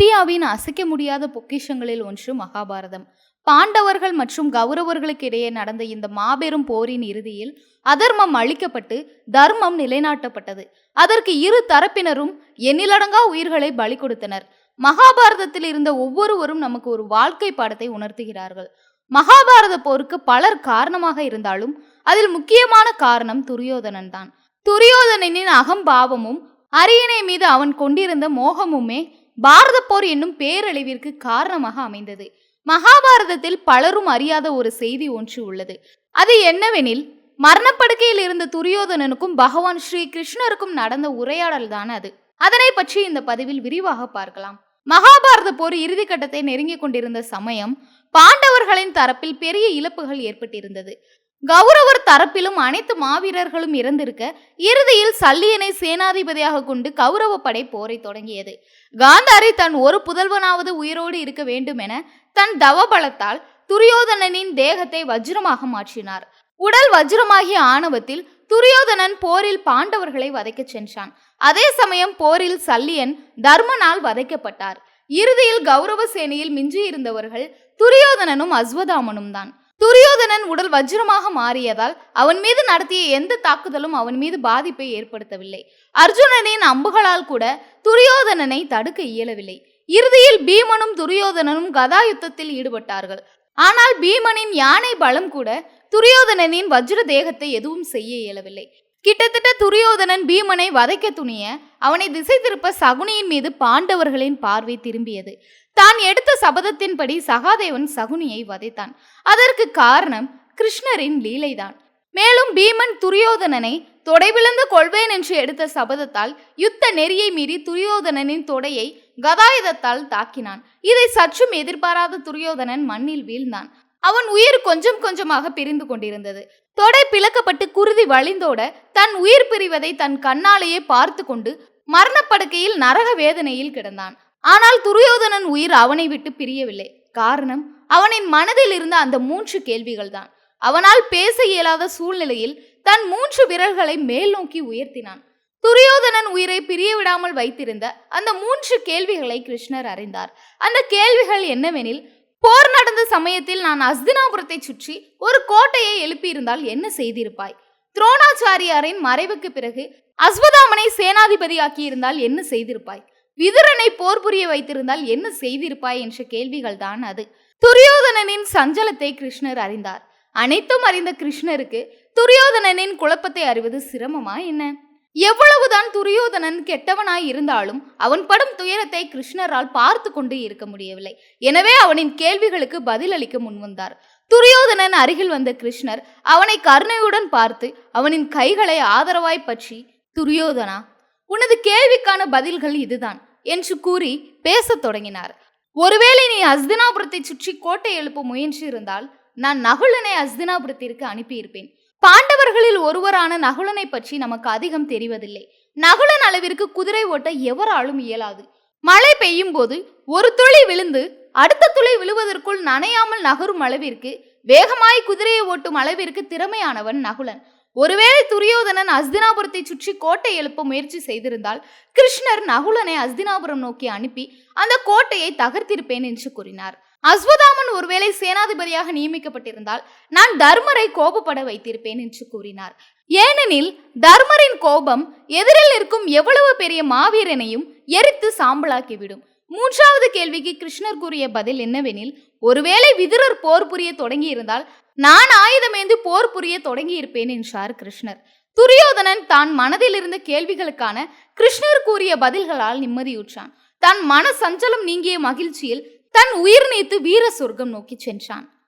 இந்தியாவின் அசைக்க முடியாத பொக்கிஷங்களில் ஒன்று மகாபாரதம். பாண்டவர்கள் மற்றும் கௌரவர்களுக்கு இடையே நடந்த இந்த மாபெரும் போரின் இறுதியில் அதர்மம் அழிக்கப்பட்டு தர்மம் நிலைநாட்டப்பட்டது. அதற்கு இரு தரப்பினரும் எண்ணிலடங்கா உயிர்களை பலி கொடுத்தனர். மகாபாரதத்தில் இருந்த ஒவ்வொருவரும் நமக்கு ஒரு வாழ்க்கை பாடத்தை உணர்த்துகிறார்கள். மகாபாரத போருக்கு பலர் காரணமாக இருந்தாலும் அதில் முக்கியமான காரணம் துரியோதனன் தான். துரியோதனனின் அகம்பாவமும் அரியணை மீது அவன் கொண்டிருந்த மோகமுமே பாரத போர் என்னும் பேரழிவிற்கு காரணமாக அமைந்தது. மகாபாரதத்தில் பலரும் அறியாத ஒரு செய்தி ஒன்று உள்ளது. அது என்னவெனில் மரணப்படுக்கையில் இருந்த துரியோதனனுக்கும் பகவான் ஸ்ரீ கிருஷ்ணருக்கும் நடந்த உரையாடல் தான் அது. அதனை பற்றி இந்த பதிவில் விரிவாக பார்க்கலாம். மகாபாரத போர் இறுதி கட்டத்தை நெருங்கிக் கொண்டிருந்த சமயம் பாண்டவர்களின் தரப்பில் பெரிய இழப்புகள் ஏற்பட்டிருந்தது. கௌரவர் தரப்பிலும் அனைத்து மாவீரர்களும் இறந்திருக்க இறுதியில் சல்லியனை சேனாதிபதியாக கொண்டு கௌரவ படை போரை தொடங்கியது. காந்தாரி தன் ஒரு புதல்வனாவது உயிரோடு இருக்க வேண்டும் என தன் தவபலத்தால் துரியோதனனின் தேகத்தை வஜ்ரமாக மாற்றினார். உடல் வஜ்ரமாகிய ஆணவத்தில் துரியோதனன் போரில் பாண்டவர்களை வதைக்கச் சென்றான். அதே சமயம் போரில் சல்லியன் தர்மனால் வதைக்கப்பட்டார். இறுதியில் கௌரவ சேனையில் மிஞ்சியிருந்தவர்கள் துரியோதனனும் அஸ்வதாமனும் தான் துரியோதனன் உடல் வஜ்ரமாக மாறியதால் அவன் மீது நடத்திய எந்த தாக்குதலும் அவன் மீது பாதிப்பை ஏற்படுத்தவில்லை. அர்ஜுனனின் அம்புகளால் கூட துரியோதனனை தடுக்க இயலவில்லை. இறுதியில் பீமனும் துரியோதனனும் கதா யுத்தத்தில் ஈடுபட்டார்கள். ஆனால் பீமனின் யானை பலம் கூட துரியோதனனின் வஜ்ர தேகத்தை எதுவும் செய்ய இயலவில்லை. கிட்டத்தட்ட துரியோதனன் பீமனை வதைக்க துணிய அவனை திசை திருப்ப சகுனியின் மீது பாண்டவர்களின் பார்வை திரும்பியது. தான் எடுத்த சபதத்தின்படி சகாதேவன் சகுனியை வதைத்தான். அதற்கு காரணம் கிருஷ்ணரின் லீலைதான். மேலும் பீமன் துரியோதனனை தொடைவிழுந்து கொள்வேன் என்று எடுத்த சபதத்தால் யுத்த நெறியை மீறி துரியோதனனின் தொடையை கதாயுதத்தால் தாக்கினான். இதை சற்றும் எதிர்பாராத துரியோதனன் மண்ணில் வீழ்ந்தான். அவன் உயிர் கொஞ்சம் கொஞ்சமாக பிரிந்து கொண்டிருந்தது. தொடை பிளக்கப்பட்டு குருதி வழிந்தோட தன் உயிர் பிரிவதை தன் கண்ணாலேயே பார்த்து கொண்டு மரணப்படுக்கையில் நரக வேதனையில் கிடந்தான். ஆனால் துரியோதனன் உயிர் அவனை விட்டு பிரியவில்லை. காரணம் அவனின் மனதில் இருந்த அந்த மூன்று கேள்விகள் தான் அவனால் பேச இயலாத சூழ்நிலையில் தன் மூன்று விரல்களை மேல் நோக்கி உயர்த்தினான். துரியோதனன் உயிரை பிரிய விடாமல் வைத்திருந்த அந்த மூன்று கேள்விகளை கிருஷ்ணர் அறிந்தார். அந்த கேள்விகள் என்னவெனில் போர் நடந்த சமயத்தில் நான் அஸ்தினாபுரத்தை சுற்றி ஒரு கோட்டையை எழுப்பியிருந்தால் என்ன செய்திருப்பாய்? துரோணாச்சாரியாரின் மறைவுக்கு பிறகு அஸ்வதாமனை சேனாதிபதியாக்கி இருந்தால் என்ன செய்திருப்பாய்? விதுரனை போர் புரிய வைத்திருந்தால் என்ன செய்திருப்பாய் என்ற கேள்விகள் தான் அது. துரியோதனனின் சஞ்சலத்தை கிருஷ்ணர் அறிந்தார். அனைத்தும் அறிந்த கிருஷ்ணருக்கு துரியோதனனின் குழப்பத்தை அறிவது சிரமமா என்ன? எவ்வளவுதான் துரியோதனன் கெட்டவனாய் இருந்தாலும் அவன் படும் துயரத்தை கிருஷ்ணரால் பார்த்து கொண்டு இருக்க முடியவில்லை. எனவே அவனின் கேள்விகளுக்கு பதிலளிக்க முன்வந்தார் துரியோதனன் அருகில் வந்த கிருஷ்ணர் அவனை கருணையுடன் பார்த்து அவனின் கைகளை ஆதரவாய் பற்றி துரியோதனா உனது கேள்விக்கான பதில்கள் இதுதான் என்று கூறி பேசத் தொடங்கினார். ஒருவேளை நீ அஸ்தினாபுரத்தை சுற்றி கோட்டை எழுப்ப முயன்றிருந்தால் நான் நகுலனை அஸ்தினாபுரத்திற்கு அனுப்பியிருப்பேன். பாண்டவர்களில் ஒருவரான நகுலனை பற்றி நமக்கு அதிகம் தெரிவதில்லை. நகுலன் அளவிற்கு குதிரை ஓட்ட எவராலும் இயலாது. மழை பெய்யும் போது ஒரு துளி விழுந்து அடுத்த துளி விழுவதற்குள் நனையாமல் நகரும் அளவிற்கு வேகமாய் குதிரையை ஓட்டும் அளவிற்கு திறமையானவன் நகுலன். ஒருவேளை துரியோதனன் அஸ்தினாபுரத்தை சுற்றி கோட்டை எழுப்ப முயற்சி செய்திருந்தால் கிருஷ்ணர் நகுலனை அஸ்தினாபுரம் நோக்கி அனுப்பி அந்த கோட்டையை தகர்த்திருப்பேன் என்று கூறினார். அஸ்வதாமன் ஒருவேளை சேனாதிபதியாக நியமிக்கப்பட்டிருந்தால் நான் தர்மரை கோபப்பட வைத்திருப்பேன் என்று கூறினார். ஏனெனில் தர்மரின் கோபம் எதிரில் இருக்கும் எவ்வளவு பெரிய மாவீரனையும் எரித்து சாம்பலாக்கிவிடும். மூன்றாவது கேள்விக்கு கிருஷ்ணர் கூறிய பதில் என்னவெனில் ஒருவேளை விதுரர் போர் புரிய தொடங்கியிருந்தால் நான் ஆயுதமேந்து போர் புரிய தொடங்கியிருப்பேன் என்றார் கிருஷ்ணர். துரியோதனன் தான் மனதில் இருந்த கேள்விகளுக்கான கிருஷ்ணர் கூறிய பதில்களால் நிம்மதியுற்றான். தன் மன சஞ்சலம் நீங்கிய மகிழ்ச்சியில் தன் உயிர் நீத்து வீர சொர்க்கம் நோக்கி சென்றான்.